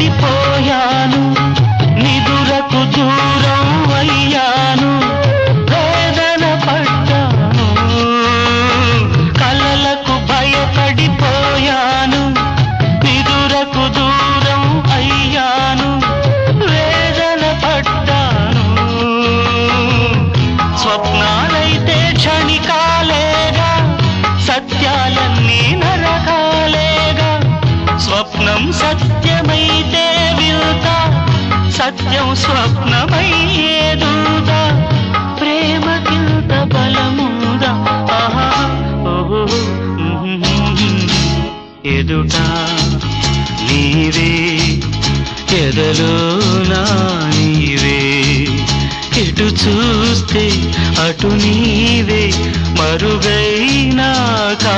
పడిపోయాను స్వప్నం సత్యమైతే వింత సత్యం స్వప్నమయ్యేదూదా ప్రేమకింత బలముందా ఓహో ఎదుట నీవే ఎదలో నా నీవే. ఎటు చూస్తే అటు నీవే మరుగైనా కా